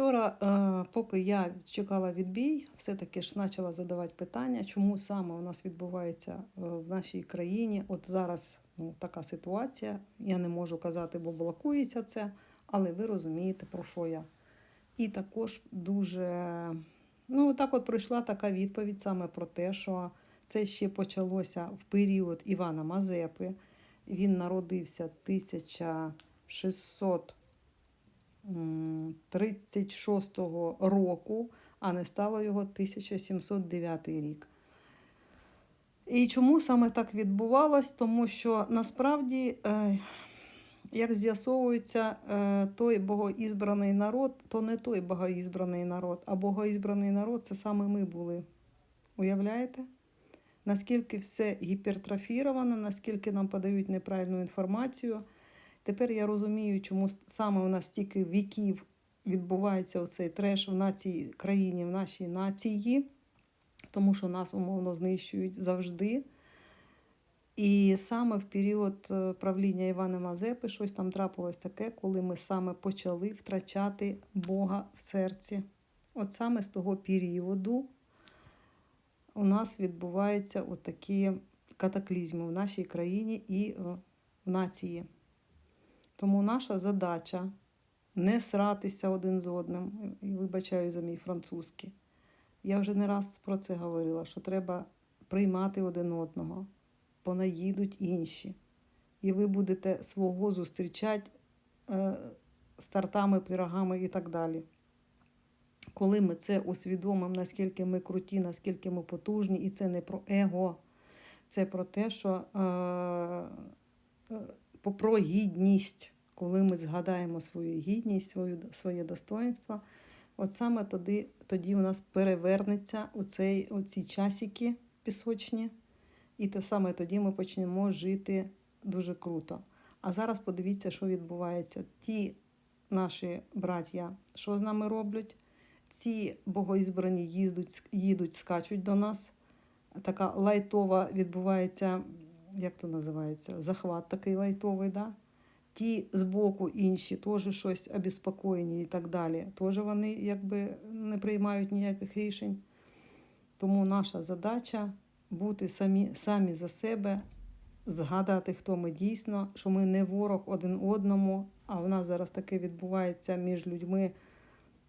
вчора, е, поки я чекала відбій, все-таки ж почала задавати питання, чому саме у нас відбувається е, в нашій країні. От зараз ну, така ситуація. Я не можу казати, бо блокується це, але ви розумієте, про що я. І також дуже, ну так от прийшла така відповідь саме про те, що це ще почалося в період Івана Мазепи. Він народився 1600 м, 36-го року, а не стало його 1709 рік. І чому саме так відбувалось? Тому що насправді, е, як з'ясовується, е, той богоізбраний народ, то не той богоізбраний народ, а богоізбраний народ це саме ми були. Уявляєте? Наскільки все гіпертрофіровано, наскільки нам подають неправильну інформацію. Тепер я розумію, чому саме у нас стільки віків відбувається оцей треш в націй країні, в нашій нації, тому що нас умовно знищують завжди. І саме в період е, правління Івана Мазепи щось там трапилось таке, коли ми саме почали втрачати Бога в серці. От саме з того періоду у нас відбуваються такі катаклізми в нашій країні і в нації. Тому наша задача не сратися один з одним. І вибачаю за мій французький. Я вже не раз про це говорила, що треба приймати один одного, бо наїдуть інші. І ви будете свого зустрічати е, стартами, пирогами і так далі. Коли ми це усвідомимо, наскільки ми круті, наскільки ми потужні, і це не про его, це про те, що е, е, про гідність, коли ми згадаємо свою гідність, свою, своє достоинство, от саме тоді, тоді у нас перевернеться оцей, оці часики пісочні, і те саме тоді ми почнемо жити дуже круто. А зараз подивіться, що відбувається. Ті наші браття, що з нами роблять? Ці богоізбрані їздуть, їдуть, скачуть до нас. Така лайтова відбувається, як то називається, захват такий лайтовий, да? Ті збоку інші теж щось обеспокоєні і так далі. Теж вони якби не приймають ніяких рішень. Тому наша задача бути самі, самі за себе, згадати, хто ми дійсно, що ми не ворог один одному, а в нас зараз таке відбувається між людьми.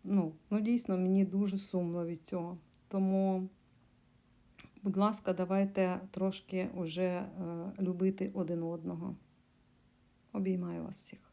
Ну, ну дійсно, мені дуже сумно від цього. Тому, будь ласка, давайте трошки уже е, любити один одного. Обіймаю вас всіх.